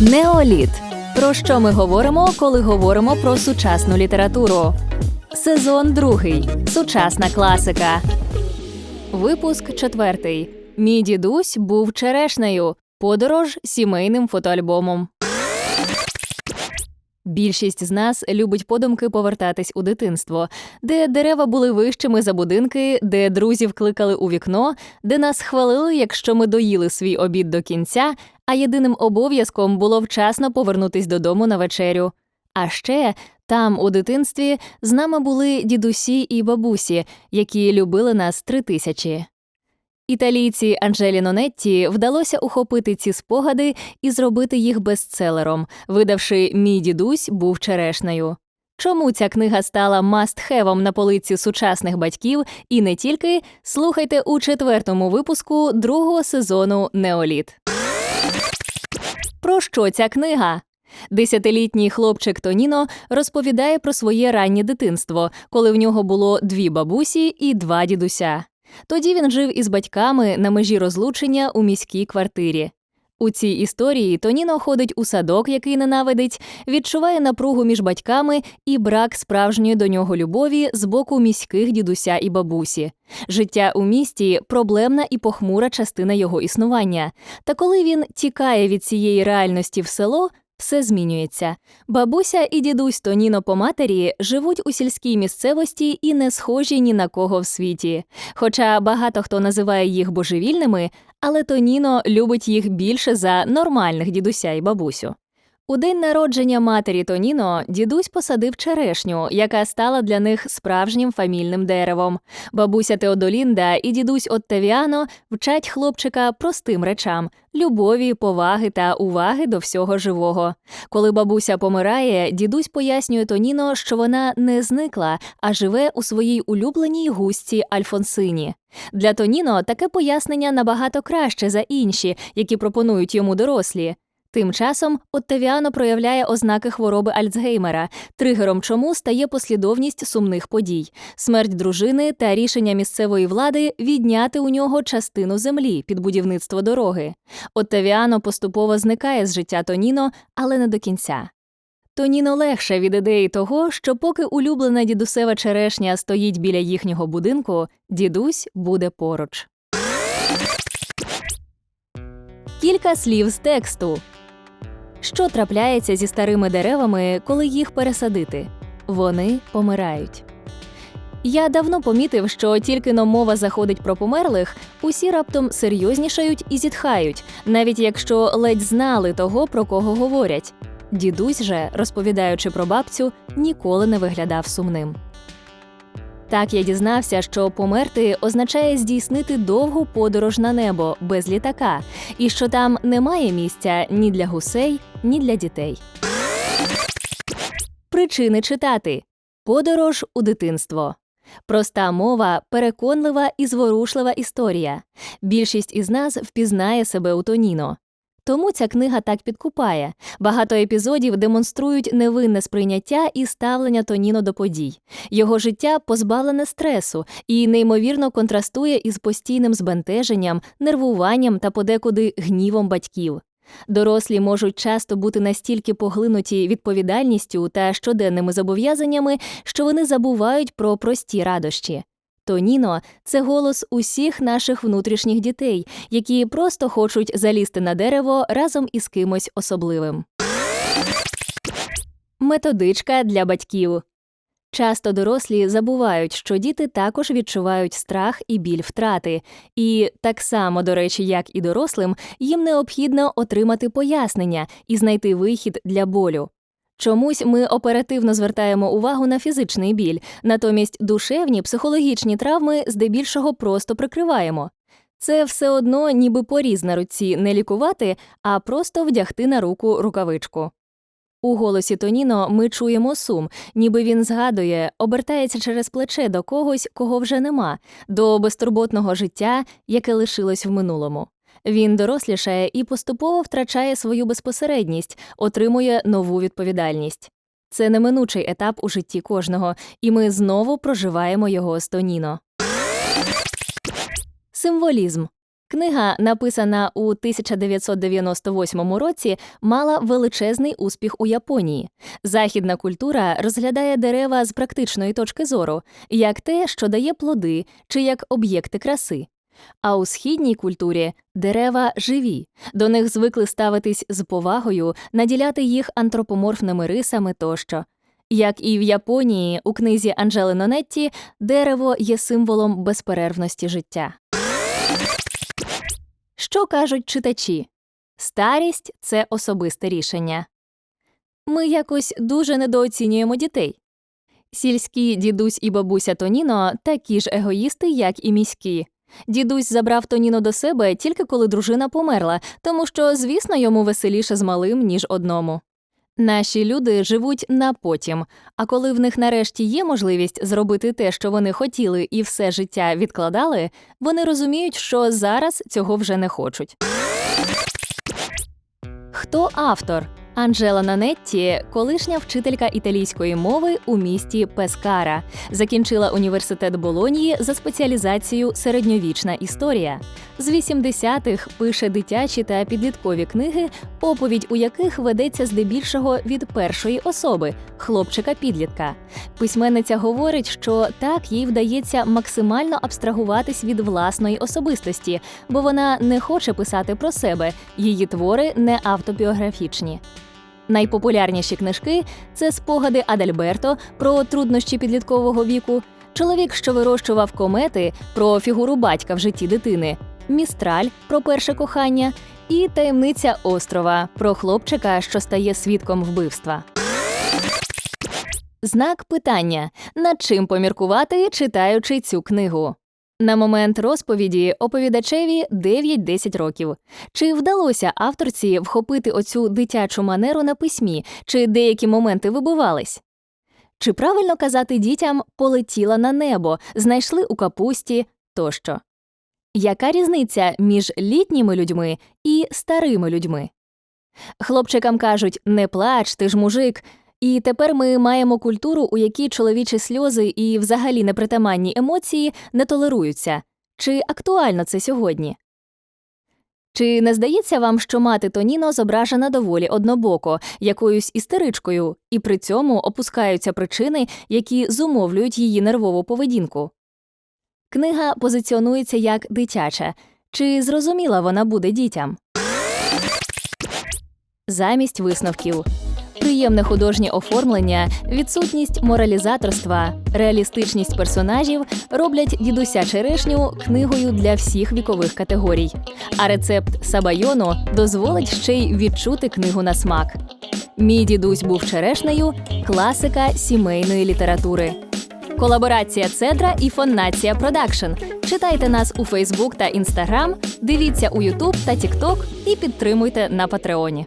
Неоліт. Про що ми говоримо, коли говоримо про сучасну літературу? Сезон другий. Сучасна класика. Випуск четвертий. Мій дідусь був черешнею. Подорож сімейним фотоальбомом. Більшість з нас любить подумки повертатись у дитинство, де дерева були вищими за будинки, де друзів кликали у вікно, де нас хвалили, якщо ми доїли свій обід до кінця, а єдиним обов'язком було вчасно повернутись додому на вечерю. А ще там, у дитинстві, з нами були дідусі і бабусі, які любили нас три тисячі. Італійці Анджелі Нонетті вдалося ухопити ці спогади і зробити їх бестселером, видавши Мій дідусь був черешнею. Чому ця книга стала мастхевом на полиці сучасних батьків і не тільки слухайте у четвертому випуску другого сезону Неоліт. Про що ця книга? Десятилітній хлопчик Тоніно розповідає про своє раннє дитинство, коли в нього було дві бабусі і два дідуся. Тоді він жив із батьками на межі розлучення у міській квартирі. У цій історії Тоніно ходить у садок, який ненавидить, відчуває напругу між батьками і брак справжньої до нього любові з боку міських дідуся і бабусі. Життя у місті проблемна і похмура частина його існування. Та коли він тікає від цієї реальності в село, все змінюється. Бабуся і дідусь Тоніно по матері живуть у сільській місцевості і не схожі ні на кого в світі. Хоча багато хто називає їх божевільними, але Тоніно любить їх більше за нормальних дідуся і бабусю. У день народження матері Тоніно дідусь посадив черешню, яка стала для них справжнім фамільним деревом. Бабуся Теодолінда і дідусь Оттавіано вчать хлопчика простим речам любові, поваги та уваги до всього живого. Коли бабуся помирає, дідусь пояснює Тоніно, що вона не зникла, а живе у своїй улюбленій густі Альфонсині. Для Тоніно таке пояснення набагато краще за інші, які пропонують йому дорослі. Тим часом Оттавіано проявляє ознаки хвороби Альцгеймера, тригером чому стає послідовність сумних подій, смерть дружини та рішення місцевої влади відняти у нього частину землі під будівництво дороги. Оттавіано поступово зникає з життя Тоніно, але не до кінця. Тоніно легше від ідеї того, що поки улюблена дідусева черешня стоїть біля їхнього будинку, дідусь буде поруч. Кілька слів з тексту. Що трапляється зі старими деревами, коли їх пересадити? Вони помирають. Я давно помітив, що тільки но мова заходить про померлих, усі раптом серйознішають і зітхають, навіть якщо ледь знали того, про кого говорять. Дідусь же, розповідаючи про бабцю, ніколи не виглядав сумним. Так я дізнався, що померти означає здійснити довгу подорож на небо без літака, і що там немає місця ні для гусей, ні для дітей. Причини читати подорож у дитинство. Проста мова, переконлива і зворушлива історія. Більшість із нас впізнає себе у Тоніно. Тому ця книга так підкупає. Багато епізодів демонструють невинне сприйняття і ставлення Тоніно до подій. Його життя позбавлене стресу і неймовірно контрастує із постійним збентеженням, нервуванням та подекуди гнівом батьків. Дорослі можуть часто бути настільки поглинуті відповідальністю та щоденними зобов'язаннями, що вони забувають про прості радощі. Тоніно це голос усіх наших внутрішніх дітей, які просто хочуть залізти на дерево разом із кимось особливим. Методичка для батьків. Часто дорослі забувають, що діти також відчувають страх і біль втрати, і так само, до речі, як і дорослим, їм необхідно отримати пояснення і знайти вихід для болю. Чомусь ми оперативно звертаємо увагу на фізичний біль, натомість душевні психологічні травми здебільшого просто прикриваємо. Це все одно, ніби поріз на руці не лікувати, а просто вдягти на руку рукавичку. У голосі Тоніно ми чуємо сум, ніби він згадує, обертається через плече до когось, кого вже нема, до безтурботного життя, яке лишилось в минулому. Він дорослішає і поступово втрачає свою безпосередність, отримує нову відповідальність. Це неминучий етап у житті кожного, і ми знову проживаємо його з Тоніно. Символізм Книга, написана у 1998 році, мала величезний успіх у Японії. Західна культура розглядає дерева з практичної точки зору, як те, що дає плоди, чи як об'єкти краси. А у східній культурі дерева живі, до них звикли ставитись з повагою, наділяти їх антропоморфними рисами тощо. Як і в Японії, у книзі Анджели Нонетті дерево є символом безперервності життя. Що кажуть читачі? Старість це особисте рішення. Ми якось дуже недооцінюємо дітей. Сільські дідусь і бабуся Тоніно такі ж егоїсти, як і міські. Дідусь забрав Тоніно до себе тільки коли дружина померла, тому що, звісно, йому веселіше з малим, ніж одному. Наші люди живуть на потім, а коли в них нарешті є можливість зробити те, що вони хотіли, і все життя відкладали, вони розуміють, що зараз цього вже не хочуть. Хто автор? Анджела Нанетті, колишня вчителька італійської мови у місті Пескара, закінчила університет Болонії за спеціалізацією середньовічна історія. З 80-х пише дитячі та підліткові книги, оповідь у яких ведеться здебільшого від першої особи хлопчика-підлітка. Письменниця говорить, що так їй вдається максимально абстрагуватись від власної особистості, бо вона не хоче писати про себе, її твори не автобіографічні. Найпопулярніші книжки це спогади Адальберто про труднощі підліткового віку, чоловік, що вирощував комети про фігуру батька в житті дитини, Містраль про перше кохання і таємниця острова про хлопчика, що стає свідком вбивства. Знак питання: над чим поміркувати, читаючи цю книгу. На момент розповіді оповідачеві 9-10 років. Чи вдалося авторці вхопити оцю дитячу манеру на письмі, чи деякі моменти вибивались? Чи правильно казати дітям полетіла на небо, знайшли у капусті тощо? Яка різниця між літніми людьми і старими людьми? Хлопчикам кажуть не плач, ти ж мужик. І тепер ми маємо культуру, у якій чоловічі сльози і взагалі непритаманні емоції не толеруються. Чи актуально це сьогодні? Чи не здається вам, що мати Тоніно зображена доволі однобоко, якоюсь істеричкою, і при цьому опускаються причини, які зумовлюють її нервову поведінку? Книга позиціонується як дитяча. Чи зрозуміла вона буде дітям? Замість висновків приємне художнє оформлення, відсутність моралізаторства, реалістичність персонажів роблять дідуся черешню книгою для всіх вікових категорій. А рецепт сабайону дозволить ще й відчути книгу на смак. Мій дідусь був черешнею класика сімейної літератури. Колаборація Цедра і Фоннація Продакшн. Читайте нас у Фейсбук та Інстаграм, дивіться у Ютуб та Тікток і підтримуйте на Патреоні.